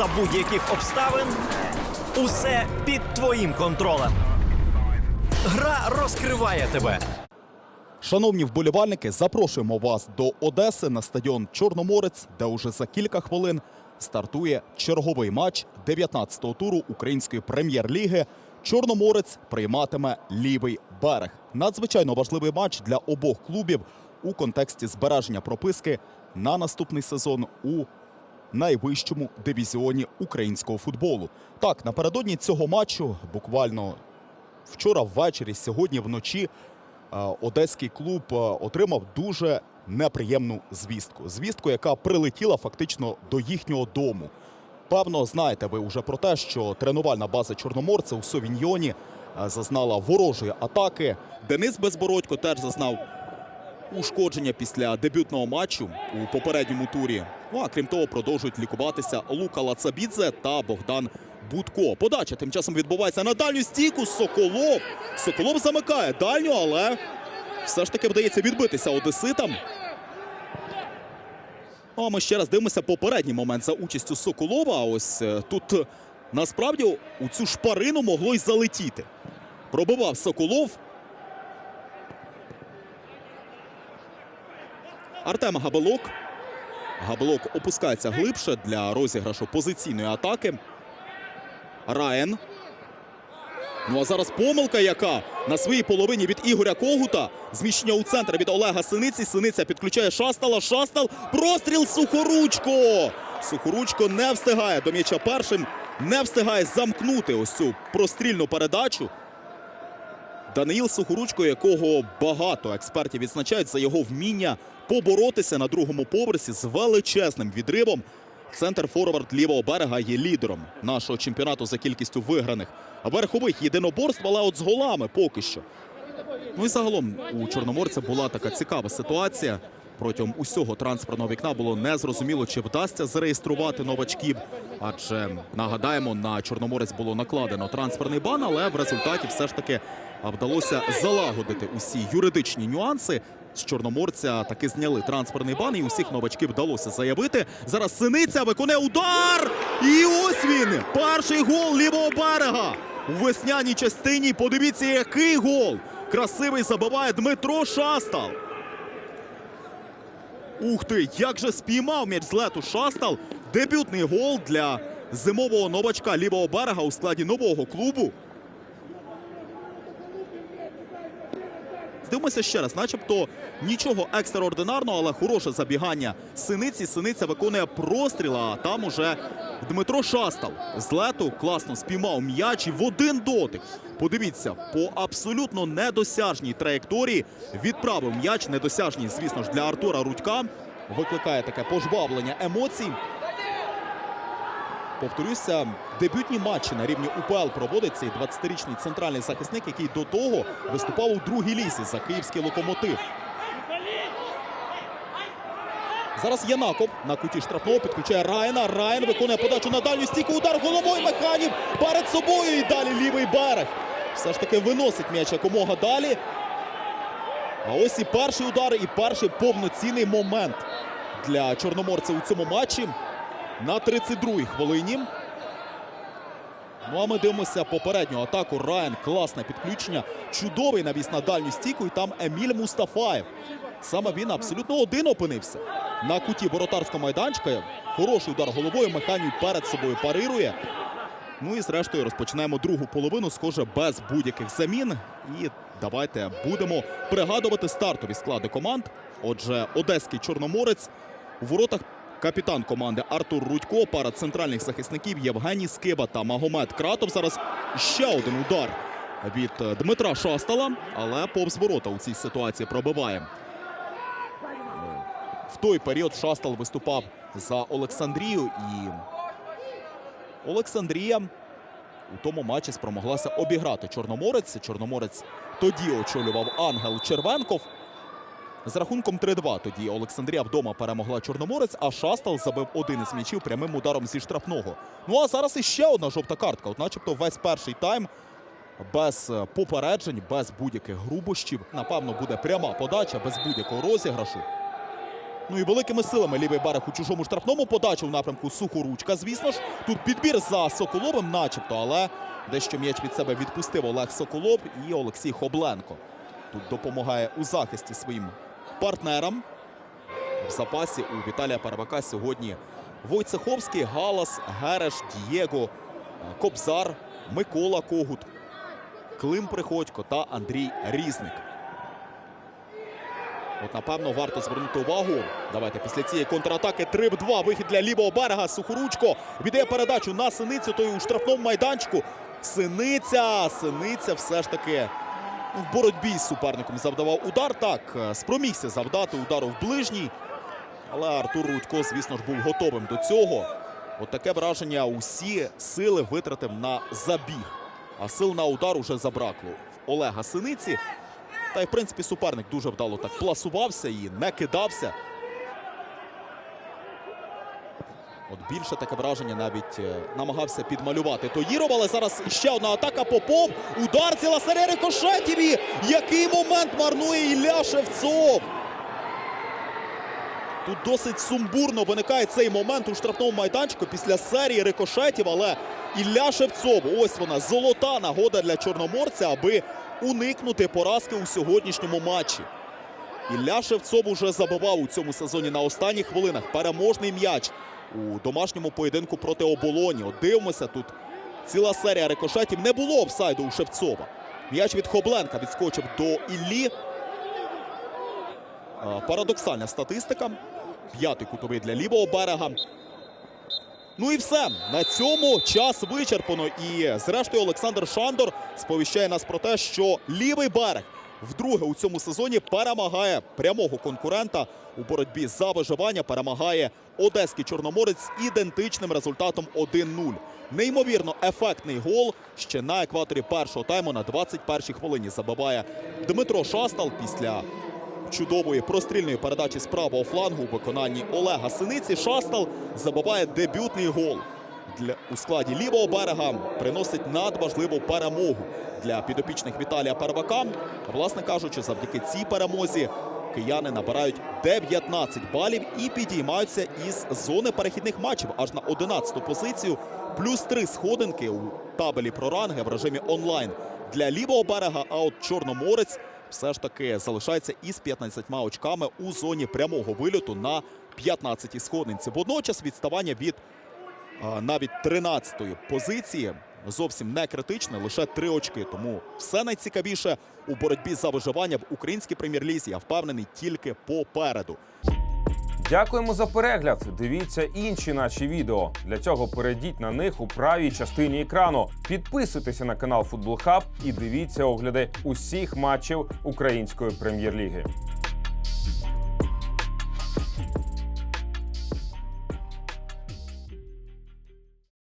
за будь-яких обставин усе під твоїм контролем. Гра розкриває тебе. Шановні вболівальники, запрошуємо вас до Одеси на стадіон Чорноморець, де уже за кілька хвилин стартує черговий матч 19-го туру української прем'єр-ліги. Чорноморець прийматиме лівий берег. Надзвичайно важливий матч для обох клубів у контексті збереження прописки на наступний сезон у найвищому дивізіоні українського футболу. Так, напередодні цього матчу, буквально вчора ввечері, сьогодні вночі, е, одеський клуб е, отримав дуже неприємну звістку. Звістку, яка прилетіла фактично до їхнього дому. Певно, знаєте ви вже про те, що тренувальна база Чорноморця у Совіньйоні е, зазнала ворожої атаки. Денис Безбородько теж зазнав ушкодження після дебютного матчу у попередньому турі. Ну а крім того, продовжують лікуватися Лука Лацабідзе та Богдан Будко. Подача тим часом відбувається на дальню стійку. Соколов. Соколов замикає дальню, але все ж таки вдається відбитися одеситам. А ми ще раз дивимося попередній момент за участю Соколова. Ось е, тут е, насправді у цю шпарину могло й залетіти. Пробивав Соколов. Артем Габелок. Габелок опускається глибше для розіграшу позиційної атаки. Раєн. Ну а зараз помилка, яка на своїй половині від Ігоря Когута. Зміщення у центр від Олега Синиці. Синиця підключає Шастала. Шастал. Простріл Сухоручко. Сухоручко не встигає до м'яча першим. Не встигає замкнути ось цю прострільну передачу. Даниїл Сухоручко, якого багато експертів відзначають за його вміння поборотися на другому поверсі з величезним відривом. Центр форвард лівого берега є лідером нашого чемпіонату за кількістю виграних верхових єдиноборств, але от з голами поки що. Ну і загалом у Чорноморця була така цікава ситуація. Протягом усього транспортного вікна було незрозуміло, чи вдасться зареєструвати новачків. Адже нагадаємо, на Чорноморець було накладено трансферний бан, але в результаті все ж таки вдалося залагодити усі юридичні нюанси. З Чорноморця таки зняли трансферний бан, і усіх новачків вдалося заявити. Зараз синиця виконує удар! І ось він! Перший гол лівого берега у весняній частині. Подивіться, який гол! Красивий забиває Дмитро Шастал. Ух ти, як же спіймав м'яч з лету Шастал. Дебютний гол для зимового новачка лівого берега у складі нового клубу. Дивимося ще раз, начебто нічого екстраординарного, але хороше забігання синиці. Синиця виконує простріл, а там уже Дмитро Шастал з лету класно спіймав м'яч і в один дотик. Подивіться, по абсолютно недосяжній траєкторії відправив м'яч, недосяжній, звісно ж, для Артура Рудька. Викликає таке пожвавлення емоцій. Повторюся, дебютні матчі на рівні УПЛ проводить цей 20-річний центральний захисник, який до того виступав у другій лісі за київський локомотив. Зараз Янаков на куті штрафного підключає Райана. Райан виконує подачу на дальню стійку. Удар головою Механів перед собою. І далі лівий берег. Все ж таки виносить м'яч якомога далі. А ось і перший удар, і перший повноцінний момент для чорноморця у цьому матчі на 32-й хвилині. Ну а ми дивимося попередню атаку. Райан класне підключення. Чудовий навіс на дальню стійку. І там Еміль Мустафаєв. Саме він абсолютно один опинився. На куті воротарського майданчика. Хороший удар головою. Механій перед собою парирує. Ну і зрештою розпочинаємо другу половину, схоже, без будь-яких замін. І давайте будемо пригадувати стартові склади команд. Отже, Одеський Чорноморець у воротах капітан команди Артур Рудько, пара центральних захисників Євгеній Скиба та Магомед Кратов. Зараз ще один удар від Дмитра Шастала, але повз ворота у цій ситуації пробиває. В той період Шастал виступав за Олександрію і Олександрія у тому матчі спромоглася обіграти Чорноморець. Чорноморець тоді очолював Ангел Червенков. З рахунком 3-2 тоді Олександрія вдома перемогла Чорноморець, а Шастал забив один із м'ячів прямим ударом зі штрафного. Ну а зараз іще одна жовта картка. От начебто весь перший тайм без е, попереджень, без будь-яких грубощів. Напевно, буде пряма подача, без будь-якого розіграшу. Ну і великими силами лівий берег у чужому штрафному подачу в напрямку Сухоручка. Звісно ж, тут підбір за Соколовим, начебто, але дещо м'яч від себе відпустив Олег Соколов і Олексій Хобленко. Тут допомагає у захисті своїм партнерам. В запасі у Віталія Парвака сьогодні Войцеховський, Галас, Гереш, Дієго, Кобзар, Микола Когут, Клим Приходько та Андрій Різник. От, напевно, варто звернути увагу. Давайте після цієї контратаки 3-2. Вихід для лівого берега. Сухоручко віддає передачу на синицю. Той у штрафному майданчику. Синиця. Синиця все ж таки в боротьбі з суперником завдавав удар. Так, е, спромігся завдати удару в ближній. Але Артур Рудько, звісно ж, був готовим до цього. От таке враження усі сили витратив на забіг. А сил на удар уже забракло в Олега Синиці. Та й, в принципі, суперник дуже вдало так пласувався і не кидався. От більше таке враження навіть е, намагався підмалювати Тоїров, але зараз ще одна атака Попов. Удар ціла серія рикошетів. І який момент марнує Ілля Шевцов. Тут досить сумбурно виникає цей момент у штрафному майданчику після серії рикошетів, але Ілля Шевцов, ось вона, золота нагода для чорноморця, аби уникнути поразки у сьогоднішньому матчі. Ілля Шевцов уже забивав у цьому сезоні на останніх хвилинах переможний м'яч у домашньому поєдинку проти оболоні. От дивимося тут. Ціла серія рикошетів. Не було офсайду у Шевцова. М'яч від Хобленка відскочив до Іллі. Парадоксальна статистика. П'ятий кутовий для лівого берега. Ну і все. На цьому час вичерпано. І зрештою Олександр Шандор сповіщає нас про те, що лівий берег вдруге у цьому сезоні перемагає прямого конкурента у боротьбі за виживання. Перемагає Одеський Чорноморець з ідентичним результатом 1-0. Неймовірно ефектний гол ще на екваторі першого тайму на 21-й хвилині забиває Дмитро Шастал після чудової прострільної передачі з правого флангу у виконанні Олега Синиці. Шастал забиває дебютний гол. Для, у складі лівого берега приносить надважливу перемогу для підопічних Віталія Первака. Власне кажучи, завдяки цій перемозі кияни набирають 19 балів і підіймаються із зони перехідних матчів аж на 11-ту позицію. Плюс три сходинки у табелі про ранги в режимі онлайн для лівого берега. А от Чорноморець все ж таки залишається із 15 очками у зоні прямого вильоту на 15-й сходинці. Водночас відставання від навіть 13-ї позиції зовсім не критичне, лише три очки. Тому все найцікавіше у боротьбі за виживання в українській прем'єр-лізі. Я впевнений тільки попереду. Дякуємо за перегляд. Дивіться інші наші відео. Для цього перейдіть на них у правій частині екрану. Підписуйтеся на канал Футбол Хаб і дивіться огляди усіх матчів української прем'єр-ліги.